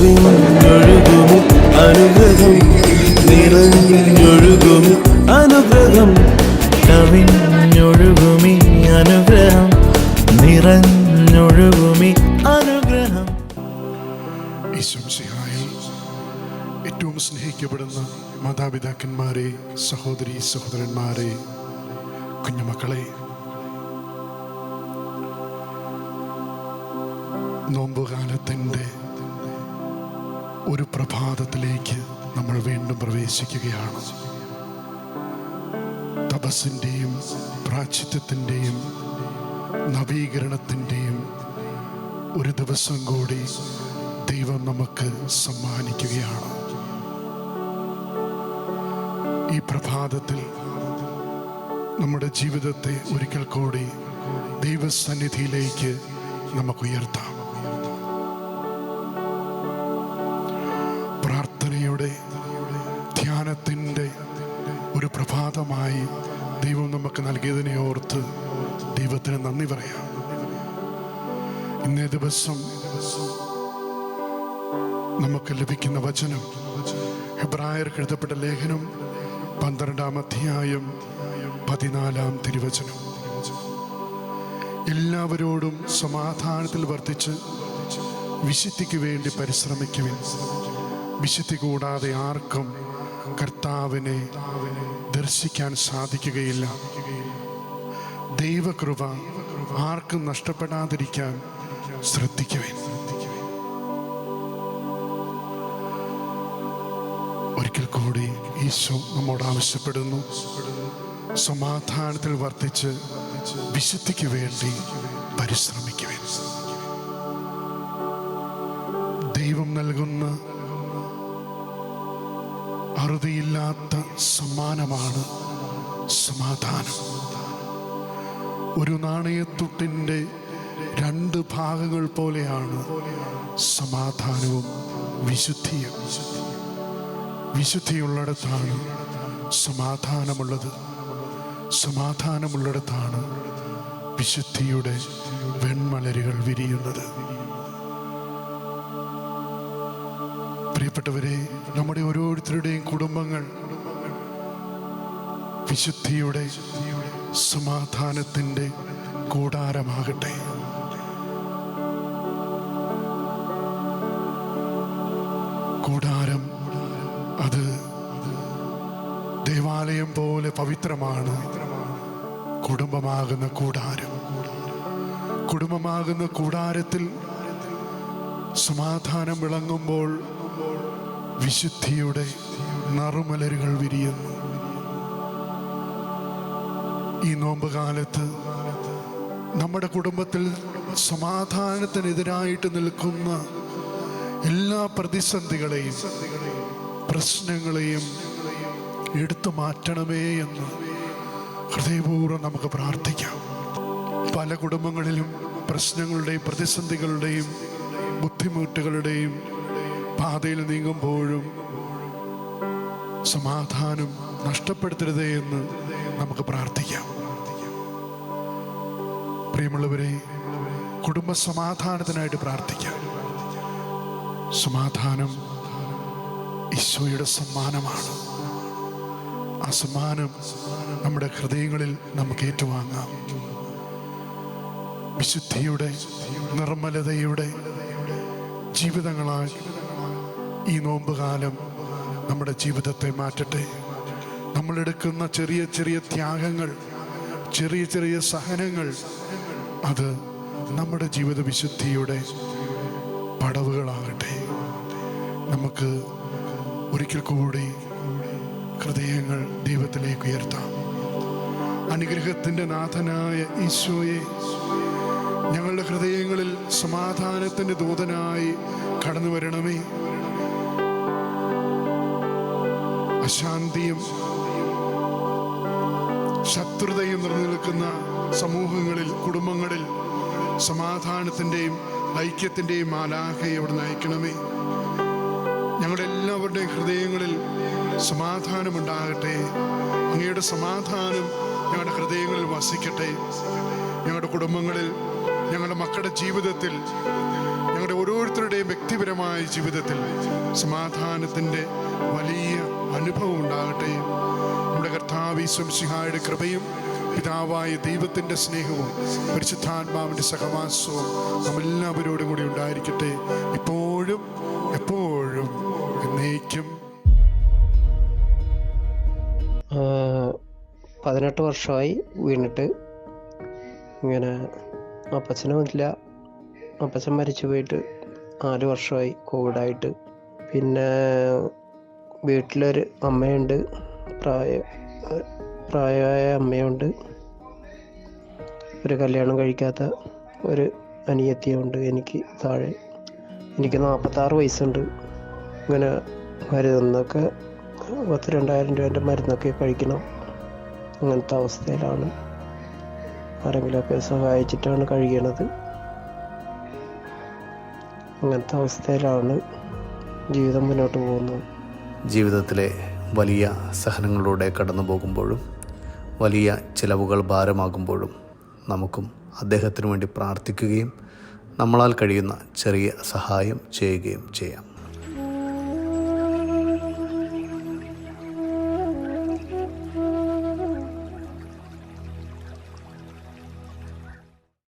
കവിഞ്ഞൊഴുകുമി അനുഗ്രഹം. നിറഞ്ഞൊഴുകും അനുഗ്രഹം. കവിഞ്ഞൊഴുകുമി അനുഗ്രഹം. നിറഞ്ഞൊഴുകുമി അനുഗ്രഹം. ഏറ്റവും സ്നേഹിക്കപ്പെടുന്ന മാതാപിതാക്കന്മാരെ സഹോദരി സഹോദരന്മാരെ കുഞ്ഞുമക്കളെ നോമ്പുകാലത്തിന്റെ ഒരു പ്രഭാതത്തിലേക്ക് നമ്മൾ വീണ്ടും പ്രവേശിക്കുകയാണ്. തപസ്സിന്റെയും പ്രാച്ചിത്വത്തിന്റെയും നവീകരണത്തിന്റെയും ഒരു ദിവസം കൂടി ദൈവം നമുക്ക് സമ്മാനിക്കുകയാണ്. ഈ പ്രഭാതത്തിൽ നമ്മുടെ ജീവിതത്തെ ഒരിക്കൽ കൂടി ദൈവസന്നിധിയിലേക്ക് നമുക്ക് ഉയർത്താം. നമുക്ക് നൽകിയതിനെ ഓർത്ത് ദൈവത്തിന് നന്ദി പറയാം. ഇന്നേ ദിവസം നമുക്ക് ലഭിക്കുന്ന വചനം ഹെബ്രായർക്ക് എഴുതപ്പെട്ട ലേഖനം പന്ത്രണ്ടാം അധ്യായം പതിനാലാം തിരുവചനം. എല്ലാവരോടും സമാധാനത്തിൽ വർദ്ധിച്ച് വിശുദ്ധിക്ക് വേണ്ടി പരിശ്രമിക്കുവിൻ. വിശുദ്ധി കൂടാതെ ആർക്കും കർത്താവിനെ ദർശിക്കാൻ സാധിക്കുകയില്ല. ദൈവകൃപ ആർക്കും നഷ്ടപ്പെടാതിരിക്കാൻ ശ്രദ്ധിക്കുവേ ഒരിക്കൽ കൂടി ഈശോ നമ്മോട് ആവശ്യപ്പെടുന്നു. സമാധാനത്തിൽ വർദ്ധിച്ച് വിശുദ്ധിക്ക് വേണ്ടി പരിശ്രമിക്കുവേ ദൈവം നൽകുന്ന അറുതിയില്ലാത്ത സമ്മാനമാണ് സമാധാനം. ഒരു നാണയത്തുട്ടിന്റെ രണ്ട് ഭാഗങ്ങൾ പോലെയാണ് സമാധാനവും വിശുദ്ധിയും. വിശുദ്ധിയുള്ളിടത്താണ് സമാധാനമുള്ളത്. സമാധാനമുള്ളിടത്താണ് വിശുദ്ധിയുടെ വെൺമലരുകൾ വിരിയുന്നത്. പ്രിയപ്പെട്ടവരെ നമ്മുടെ ഓരോരുത്തരുടെയും കുടുംബങ്ങൾ വിശുദ്ധിയുടെ സമാധാനത്തിന്റെ കൂടാരമാകട്ടെ. കൂടാരം അത് ദേവാലയം പോലെ പവിത്രമാണ്. കുടുംബമാകുന്ന കൂടാരം. കുടുംബമാകുന്ന കൂടാരത്തിൽ സമാധാനം വിളങ്ങുമ്പോൾ വിശുദ്ധിയുടെ നറുമലരുകൾ വിരിയുന്നു. ഈ നോമ്പ് കാലത്ത് നമ്മുടെ കുടുംബത്തിൽ സമാധാനത്തിനെതിരായിട്ട് നിൽക്കുന്ന എല്ലാ പ്രതിസന്ധികളെയും പ്രശ്നങ്ങളെയും എടുത്തു മാറ്റണമേ എന്ന് ഹൃദയപൂർവം നമുക്ക് പ്രാർത്ഥിക്കാം. പല കുടുംബങ്ങളിലും പ്രശ്നങ്ങളുടെയും പ്രതിസന്ധികളുടെയും ബുദ്ധിമുട്ടുകളുടെയും പാതയിൽ നീങ്ങുമ്പോഴും സമാധാനം നഷ്ടപ്പെടുത്തരുതേ എന്ന് നമുക്ക് പ്രാർത്ഥിക്കാം. പ്രിയമുള്ളവരെ കുടുംബ സമാധാനത്തിനായിട്ട് പ്രാർത്ഥിക്കാം. സമാധാനം ഈശോയുടെ സമ്മാനമാണ്. ആ സമ്മാനം നമ്മുടെ ഹൃദയങ്ങളിൽ നമുക്ക് ഏറ്റുവാങ്ങാം. വിശുദ്ധിയുടെ നിർമ്മലതയുടെ ജീവിതങ്ങളായി ഈ നോമ്പുകാലം നമ്മുടെ ജീവിതത്തെ മാറ്റട്ടെ. നമ്മളെടുക്കുന്ന ചെറിയ ചെറിയ ത്യാഗങ്ങൾ ചെറിയ ചെറിയ സഹനങ്ങൾ അത് നമ്മുടെ ജീവിത വിശുദ്ധിയുടെ പടവുകളാകട്ടെ. നമുക്ക് ഒരിക്കൽ കൂടി ഹൃദയങ്ങൾ ദൈവത്തിലേക്ക് ഉയർത്താം. അനുഗ്രഹത്തിന്റെ നാഥനായ ഈശോയെ ഞങ്ങളുടെ ഹൃദയങ്ങളിൽ സമാധാനത്തിന്റെ ദൂതനായി കടന്നു വരണമേ അശാന്തിയും ശത്രുതയും നിറഞ്ഞു നിൽക്കുന്ന സമൂഹങ്ങളിൽ കുടുംബങ്ങളിൽ സമാധാനത്തിന്റെയും ഐക്യത്തിന്റെയും ആലാഹയെ അവിടെ നയിക്കണമേ. ഞങ്ങളുടെ എല്ലാവരുടെയും ഹൃദയങ്ങളിൽ സമാധാനമുണ്ടാകട്ടെ. അങ്ങയുടെ സമാധാനം ഞങ്ങളുടെ ഹൃദയങ്ങളിൽ വസിക്കട്ടെ. ഞങ്ങളുടെ കുടുംബങ്ങളിൽ ഞങ്ങളുടെ മക്കളുടെ ജീവിതത്തിൽ ഞങ്ങളുടെ ഓരോരുത്തരുടെയും വ്യക്തിപരമായ ജീവിതത്തിൽ സമാധാനത്തിന്റെ വലിയ അനുഭവം ഉണ്ടാകട്ടെ. നമ്മുടെ കർത്താവ് ഈശ്വംസിഹായുടെ കൃപയും പിതാവായ ദൈവത്തിന്റെ സ്നേഹവും പരിശുദ്ധാത്മാവിന്റെ സഹവാസവും നമ്മെല്ലാവരോടും കൂടി ഉണ്ടായിരിക്കട്ടെ. ഇപ്പോഴും എപ്പോഴും എന്നേക്കും. പതിനെട്ട് വർഷമായി വീണിട്ട് ഇങ്ങനെ അപ്പച്ചനുമില്ല അപ്പച്ചൻ മരിച്ചു പോയിട്ട് നാല് വർഷമായി കോവിഡായിട്ട് പിന്നെ വീട്ടിലൊരു അമ്മയുണ്ട്. പ്രായ പ്രായമായ അമ്മയുണ്ട്. ഒരു കല്യാണം കഴിക്കാത്ത ഒരു അനിയത്തിയുണ്ട് എനിക്ക് താഴെ. എനിക്ക് നാൽപ്പത്താറ് വയസ്സുണ്ട്. ഇങ്ങനെ മരുന്നൊക്കെ പത്ത് രണ്ടായിരം രൂപേന്റെ മരുന്നൊക്കെ കഴിക്കണം. അങ്ങനത്തെ അവസ്ഥയിലാണ് ആരെങ്കിലുമൊക്കെ സഹായിച്ചിട്ടാണ് കഴിയണത്. അങ്ങനത്തെ അവസ്ഥയിലാണ് ജീവിതം മുന്നോട്ട് പോകുന്നത്. ജീവിതത്തിലെ വലിയ സഹനങ്ങളിലൂടെ കടന്നു പോകുമ്പോഴും വലിയ ചിലവുകൾ ഭാരമാകുമ്പോഴും നമുക്കും അദ്ദേഹത്തിന് വേണ്ടി പ്രാർത്ഥിക്കുകയും നമ്മളാൽ കഴിയുന്ന ചെറിയ സഹായം ചെയ്യുകയും ചെയ്യാം.